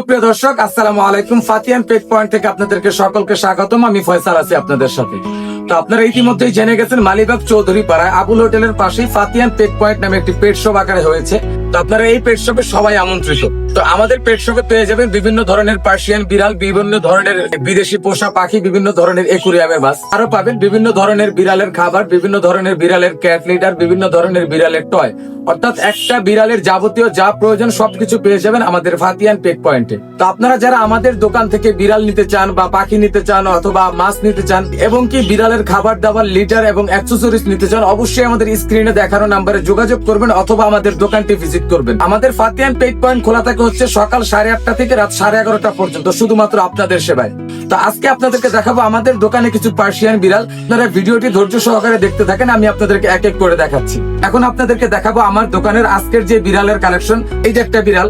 সুপ্রিয় দর্শক, আসসালামু আলাইকুম। ফাতিয়ান পেট পয়েন্ট থেকে আপনাদেরকে সকলকে স্বাগতম। আমি ফয়সাল আছি আপনাদের সাথে। তো আপনারা ইতিমধ্যেই জেনে গেছেন, মালিবাগ চৌধুরী পাড়ায় আবুল হোটেলের পাশেই ফাতিয়ান পেট পয়েন্ট নামে একটি পেট শপ আকারে হয়েছে। তো আপনারা এই পেট শপে সবাই আমন্ত্রিত। তো আমাদের পেট শপে পেয়ে যাবেন বিভিন্ন ধরনের পার্সিয়ান বিড়াল, বিভিন্ন ধরনের বিদেশি পোষা পাখি, বিভিন্ন ধরনের একুরিয়ামের মাছ। আরও পাবেন বিভিন্ন ধরনের বিড়ালের খাবার, বিভিন্ন ধরনের বিড়ালের ক্যাট লিডার, বিভিন্ন ধরনের বিড়ালের টয়। অর্থাৎ একটা বিড়ালের যাবতীয় যা প্রয়োজন সবকিছু পেয়ে যাবেন আমাদের ফাতিয়ান পেক পয়েন্টে। তো আপনারা যারা আমাদের দোকান থেকে বিড়াল নিতে চান বা পাখি নিতে চান অথবা মাছ নিতে চান, এবং কি বিড়ালের খাবার দাবার লিটার এবং অ্যাক্সেসরিজ নিতে চান, অবশ্যই আমাদের স্ক্রিনে দেখানো নাম্বারে যোগাযোগ করবেন অথবা আমাদের দোকানটি ভিজিট করবেন। আমাদের ফাতিয়ান পেক পয়েন্ট খোলা থাকে হচ্ছে সকাল সাড়ে আটটা থেকে রাত সাড়ে এগারোটা পর্যন্ত, শুধুমাত্র আপনাদের সেবায়। তো আজকে আপনাদেরকে দেখাবো আমাদের দোকানে কিছু পার্সিয়ান বিড়াল। আপনারা ভিডিওটি ধৈর্য সহকারে দেখতে থাকেন, আমি আপনাদেরকে এক এক করে দেখাচ্ছি। এখন আপনাদেরকে দেখাবো আমার দোকানের আজকের যে বিড়ালের কালেকশন এই যে একটা বিড়াল।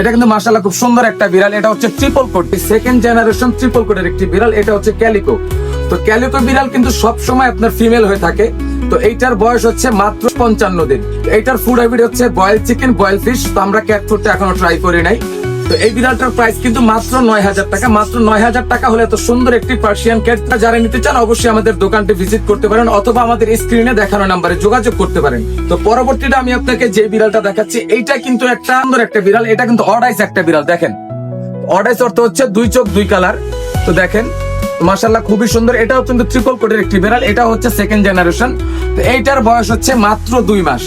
এটা কিন্তু মাসাল্লাহ খুব সুন্দর একটা বিড়াল, এটা হচ্ছে triple coat second generation triple কোটের একটি বিড়াল, এটা হচ্ছে ক্যালিকো তো ক্যালিকো বিড়াল কিন্তু সব সময় আপনার ফিমেল হয়ে থাকে। তো এইটার বয়স হচ্ছে মাত্র পঞ্চান্ন দিন। এইটার ফুড হ্যাবিট হচ্ছে বয়েল চিকেন বয়েল ফিশ তো আমরা ক্যাট ফুডটা এখনও ট্রাই করি নাই। তো এই বিড়ালটার প্রাইস কিন্তু মাত্র নয় হাজার টাকা। মাত্র নয় হাজার টাকা হলে এত সুন্দর একটি পার্সিয়ান ক্যাট যারা নিতে চান, অবশ্যই আমাদের দোকানটি ভিজিট করতে পারেন অথবা আমাদের স্ক্রিনে দেখানো নাম্বারে যোগাযোগ করতে পারেন। তো পরবর্তীটা আমি আপনাকে যে বিড়ালটা দেখাচ্ছি, এইটা কিন্তু একটা সুন্দর একটা বিড়াল। এটা কিন্তু অডাইস একটা বিড়াল, দেখেন। অডাইস অর্থ হচ্ছে দুই চোখ, দুই কালার তো দেখেন মাশাল্লাহ খুবই সুন্দর। এটাও কিন্তু ট্রিপল কোটের একটি বিড়াল। এটা হচ্ছে সেকেন্ড জেনারেশন তো এইটার বয়স হচ্ছে মাত্র দুই মাস।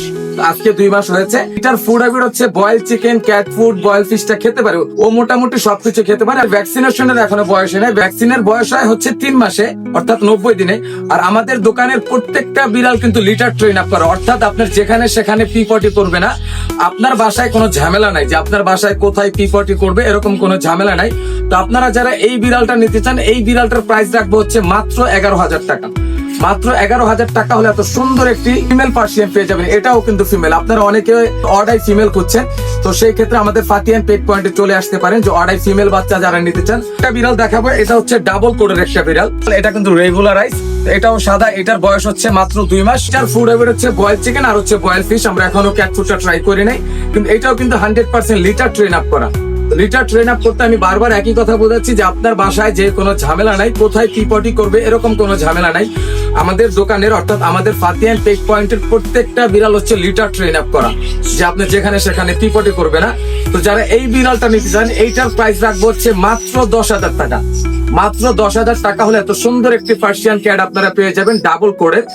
আজকে দুই মাস হয়েছে। এটার ফুড হ্যাবিট হচ্ছে boil chicken cat food boil ফিশটা খেতে পারে। ও মোটামুটি সবকিছু খেতে পারে। আর ভ্যাকসিনেশনের এখনও বয়স নেই। ভ্যাকসিনের বয়স হয় হচ্ছে তিন মাসে, অর্থাৎ নব্বই দিনে। আর আমাদের দোকানের প্রত্যেকটা বিড়াল কিন্তু লিটার ট্রেন আপ করে। অর্থাৎ আপনার যেখানে সেখানে পি পটি করবে না। আপনার বাসায় কোনো ঝামেলা নাই যে আপনার বাসায় কোথায় পি পটি করবে এরকম কোনো ঝামেলা নাই। তো আপনারা যারা এই বিড়ালটা নিতে চান, এই বিড়ালটার প্রাইস রাখব হচ্ছে মাত্র এগারো হাজার টাকা। মাত্র এগারো হাজার টাকা হলে এত সুন্দর একটি ফিমেল পার্সিয়ান পেয়ে যাবেন। এটাও কিন্তু ফিমেল আপনারা অনেকে অর্ডাই ফিমেল খুঁজছেন। তো সেই ক্ষেত্রে আমাদের ফাতিয়ান পেট পয়েন্টে চলে আসতে পারেন যে অর্ডাই ফিমেল বাচ্চা যারা নিতে চান, একটা বিড়াল দেখাবো। এটা হচ্ছে ডাবল কোডের একটা বিড়াল। এটা কিন্তু রেগুলারাইজ এটাও সাদা, এটার বয়স হচ্ছে মাত্র দুই মাস। এটার ফুড হ্যাবিট হচ্ছে বয়েল চিকেন আর হচ্ছে বয়েল ফিশ আমরা এখনও ক্যাট ফুডটা ট্রাই করি নাই। কিন্তু এটাও কিন্তু hundred percent litter train up করা। লিটার ট্রেন আপ করতে আমি বারবার একই কথা বোঝাচ্ছি যে আপনার বাসায় যে কোনো ঝামেলা নাই, কোথায় কি পটি করবে, এরকম কোনো ঝামেলা নাই। আমাদের দোকানের, অর্থাৎ আমাদের পেক পয়েন্টের প্রত্যেকটা বিড়াল হচ্ছে লিটার ট্রেন আপ করা। যে আপনি যেখানে সেখানে টিপটি করবে না। তো যারা এই বিড়ালটা নিতে চান, এইটার প্রাইস রাখব হচ্ছে মাত্র দশ হাজার টাকা। মাত্র দশ হাজার টাকা হলে এত সুন্দর একটি পার্সিয়ান ক্যাট আপনারা পেয়ে যাবেন ডাবল কোডের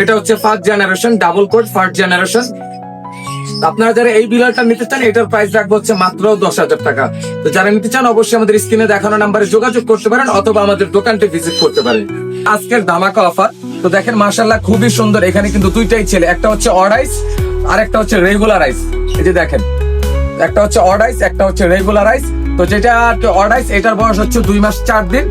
এটা হচ্ছে first generation double coat first generation আপনারা যারা এই বিলারটা নিতে চান, এটার প্রাইস রাখব হচ্ছে মাত্র দশ হাজার টাকা। তো যারা নিতে চান, অবশ্যই আমাদের স্ক্রিনে দেখানো নাম্বারে যোগাযোগ করতে পারেন অথবা আমাদের দোকানটি ভিজিট করতে পারেন। আজকের ধামাকা অফার তো দেখেন মার্শাল্লাহ খুবই সুন্দর। এখানে কিন্তু দুইটাই ছেলে, একটা হচ্ছে অডাইস আর একটা হচ্ছে রেগুলারাইজ এই যে দেখেন, একটা হচ্ছে অডাইস একটা হচ্ছে রেগুলারাইজ তো যেটা অডাইস এটার বয়স হচ্ছে দুই মাস চার দিন।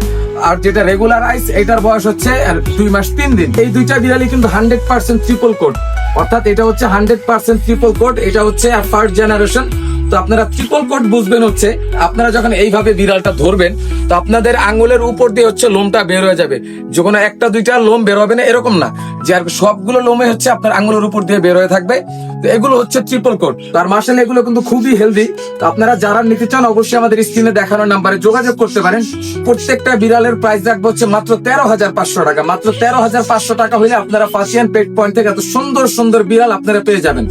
আর যেটা রেগুলার আইস এটার বয়স হচ্ছে দুই মাস তিন দিন। এই দুইটা বিড়ালি কিন্তু হান্ড্রেড পার্সেন্ট ট্রিপল কোড অর্থাৎ এটা হচ্ছে হান্ড্রেড পার্সেন্ট ট্রিপল কোড এটা হচ্ছে ফার্স্ট জেনারেশন তো আপনারা ট্রিপল কোড বুঝবেন হচ্ছে, আপনারা যখন এইভাবে বিড়ালটা ধরবেন, তো আপনাদের আঙুলের উপর দিয়ে হচ্ছে লোমটা বের হয়ে যাবে। যখন একটা, দুইটা লোম বের হবে না, এরকম না। যে আর সবগুলো লোমে হচ্ছে আপনার আঙ্গুলের উপর দিয়ে বের হয়ে থাকবে। তো এগুলো হচ্ছে ট্রিপল কোড তার মার্শাল এগুলো কিন্তু খুবই হেলদি তো আপনারা যারা নিতে চান, অবশ্যই আমাদের স্ক্রিনে দেখানো নাম্বারে যোগাযোগ করতে পারেন। প্রত্যেকটা বিড়ালের প্রাইস রাখব হচ্ছে মাত্র তেরো হাজার পাঁচশো টাকা। মাত্র তেরো হাজার পাঁচশো টাকা হলে আপনারা পাশিয়ান পেট পয়েন্ট থেকে এত সুন্দর সুন্দর বিড়াল আপনারা পেয়ে যাবেন।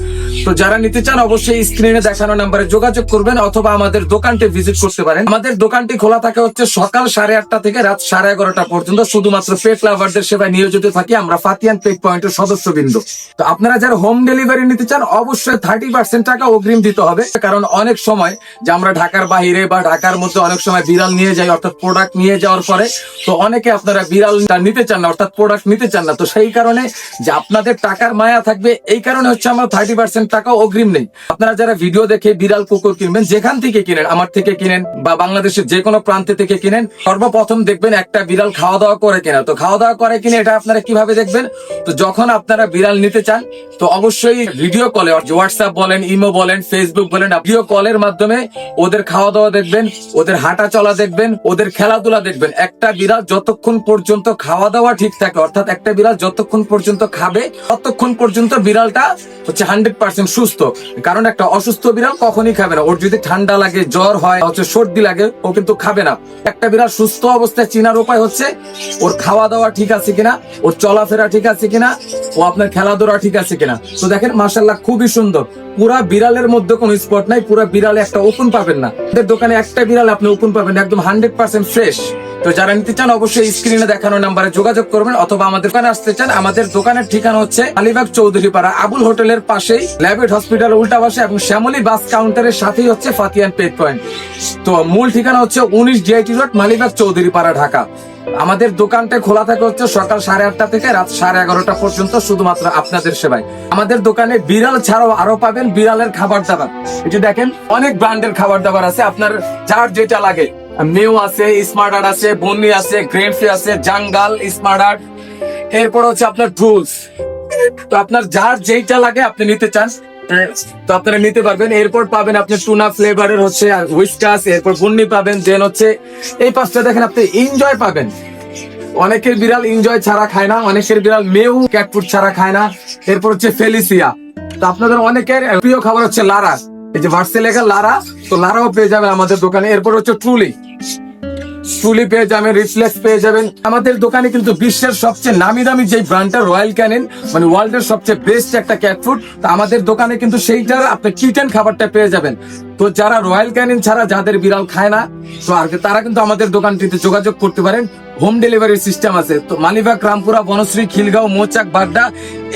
তো যারা নিতে চান, অবশ্যই স্ক্রিনে দেখানো নাম্বারে যোগাযোগ করবেন অথবা আমাদের দোকানটি ভিজিট করতে পারেন। আমাদের দোকানটি খোলা থাকে হচ্ছে সকাল সাড়ে আটটা থেকে রাত সাড়ে এগারোটা পর্যন্ত। শুধুমাত্র পেট লাভারদের সেবায় নিয়োজিত থাকি। আমরা ফাতিয়ান পেট পয়েন্টের সদস্যবৃন্দ। তো আপনারা যারা হোম ডেলিভারি নিতে চান, অবশ্যই থার্টি পার্সেন্ট টাকা অগ্রিম দিতে হবে। কারণ অনেক সময় যে আমরা ঢাকার বাইরে বা ঢাকার মধ্যে অনেক সময় বিড়াল নিয়ে যাই, অর্থাৎ প্রোডাক্ট নিয়ে যাওয়ার পরে, তো অনেকে আপনারা বিড়ালটা নিতে চান না, অর্থাৎ প্রোডাক্ট নিতে চান না। তো সেই কারণে যে আপনাদের টাকার মায়া থাকবে, এই কারণে হচ্ছে আমরা থার্টি পার্সেন্ট টাকা অগ্রিম নেই। আপনারা যারা ভিডিও দেখে বিড়াল কুকুর কিনবেন, যেখান থেকে কিনেন, আমার থেকে কিনেন বা বাংলাদেশের যে কোনো প্রান্তে থেকে কিনেন, সর্বপ্রথম দেখবেন একটা বিড়াল খাওয়া দাওয়া করে কিনা। তো খাওয়া দাওয়া করে কিনা এটা আপনারা কীভাবে দেখবেন? তো যখন আপনারা বিড়াল নিতে চান, তো অবশ্যই ভিডিও কলে হোয়াটসঅ্যাপ বলেন ইমো বলেন ফেসবুক বলেন ভিডিও কলের মাধ্যমে ওদের খাওয়া দাওয়া দেখবেন, ওদের হাঁটা চলা দেখবেন, ওদের খেলাধুলা দেখবেন। একটা বিড়াল যতক্ষণ পর্যন্ত খাওয়া দাওয়া ঠিক থাকে, অর্থাৎ একটা বিড়াল যতক্ষণ পর্যন্ত খাবে, ততক্ষণ পর্যন্ত বিড়ালটা হচ্ছে হান্ড্রেড পার্সেন্ট সুস্থ। কারণ একটা অসুস্থ বিড়াল কখনই খাবে না। ওর যদি ঠান্ডা লাগে, জ্বর হয় হচ্ছে সর্দি লাগে, ও কিন্তু খাবে না। একটা বিড়াল সুস্থ অবস্থায় চিনার উপায় হচ্ছে, ওর খাওয়া দাওয়া ঠিক আছে কিনা, ওর চলাফেরা ঠিক আছে কিনা ও আপনার খেলাধুলা ঠিক আছে কিনা? তো দেখেন মাসাল্লাহ খুবই সুন্দর। পুরা বিড়ালের মধ্যে কোনো স্পট নাই, পুরা বিড়ালে একটা ওপেন পাবেন না। দোকানে একটা বিড়াল আপনি ওপেন পাবেন, একদম হান্ড্রেড পার্সেন্ট ফ্রেশ তো যারা নিতে চান, অবশ্যই স্ক্রিনে দেখানো নাম্বারে যোগাযোগ করবেন, অথবা আমাদের দোকানে আসতে চান, আমাদের দোকানের ঠিকানা হচ্ছে আলিবাগ চৌধুরী পাড়া আবুল হোটেলের পাশেই, ল্যাবেট হসপিটাল উল্টা পাশে, এবং শ্যামলী বাস কাউন্টারের সাথেই হচ্ছে ফাতিয়ান পেট পয়েন্ট তো মূল ঠিকানা হচ্ছে উনিশ জিআইটি রোড মালিবাগ চৌধুরী পাড়া ঢাকা। আমাদের দোকানটা খোলা থাকে হচ্ছে সকাল সাড়ে আটটা থেকে রাত সাড়ে এগারোটা পর্যন্ত শুধুমাত্র আপনাদের সেবায়। আমাদের দোকানে বিড়াল ছাড়াও আরও পাবেন বিড়ালের খাবার দাবার। যে দেখেন, অনেক ব্র্যান্ডের খাবার দাবার আছে। আপনার যার যেটা লাগে। মেউ আছে স্মার্ট আর্ট আছে বন্নি আছে গ্রেনফি আছে, জাঙ্গাল স্মার্ট আর্ট এরপর হচ্ছে আপনার টুলস। তো আপনার যার যেইটা লাগে আপনি নিতে চান। তো আপনারা নিতে পারবেন। এরপর পাবেন আপনি টুনা ফ্লেভারের হচ্ছে উইস্কাস এরপর বন্নি পাবেন দেন হচ্ছে এই পাঁচটা দেখেন আপনি এনজয় পাবেন। অনেকের বিড়াল এনজয় ছাড়া খায় না, অনেকের বিড়াল মেউ ক্যাটফুড ছাড়া খায় না। এরপর হচ্ছে ফেলিসিয়া তো আপনাদের অনেকের প্রিয় খাবার হচ্ছে লারা। এই যে ভার্সেলেখা লারা, তো লারাও পেয়ে যাবেন আমাদের দোকানে। এরপর হচ্ছে ট্রুলি ট্রুলি পেয়ে যাবেন, রিফ্লেক্স পেয়ে যাবেন। আমাদের দোকানে কিন্তু বিশ্বের সবচেয়ে নামি দামি যে ব্র্যান্ডটা রয়্যাল ক্যানেন মানে ওয়ার্ল্ডের সবচেয়ে বেস্ট একটা ক্যাট ফুড তা আমাদের দোকানে কিন্তু সেইটার আপনি চিটেন খাবারটা পেয়ে যাবেন। তো যারা রয়্যাল ক্যানিন ছাড়া যাদের বিড়াল খায় না, তো আর তারা কিন্তু আমাদের দোকানটিতে যোগাযোগ করতে পারেন। হোম ডেলিভারি সিস্টেম আছে। তো মালিবাগ রামপুরা, বনশ্রী, খিলগাঁও, মোচাক, বাড্ডা,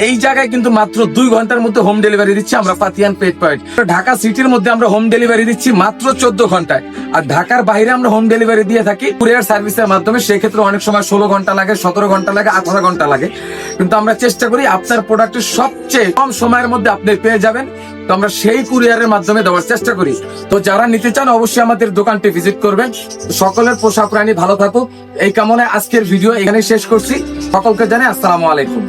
এই জায়গায় কিন্তু মাত্র দুই ঘণ্টার মধ্যে হোম ডেলিভারি দিচ্ছি আমরা পাতিয়ান পেট পয়েন্ট। ঢাকা সিটির মধ্যে আমরা হোম ডেলিভারি দিচ্ছি মাত্র চোদ্দ ঘন্টায়। আর ঢাকার বাইরে আমরা হোম ডেলিভারি দিয়ে থাকি কুরিয়ার সার্ভিসের মাধ্যমে। সেক্ষেত্রে অনেক সময় ষোলো ঘণ্টা লাগে, সতেরো ঘণ্টা লাগে, আঠারো ঘণ্টা লাগে। কিন্তু আমরা চেষ্টা করি আপনার প্রোডাক্টের সবচেয়ে কম সময়ের মধ্যে আপনি পেয়ে যাবেন। তো আমরা সেই কুরিয়ারের মাধ্যমে দেওয়ার চেষ্টা করি। তো যারা নিতে চান অবশ্যই আমাদের দোকানটি ভিজিট করবেন। সকলের পোষা প্রাণী ভালো থাকুক। এই কামনায় আজকের ভিডিও এখানে শেষ করছি। সকলকে জানাই আসসালামু আলাইকুম।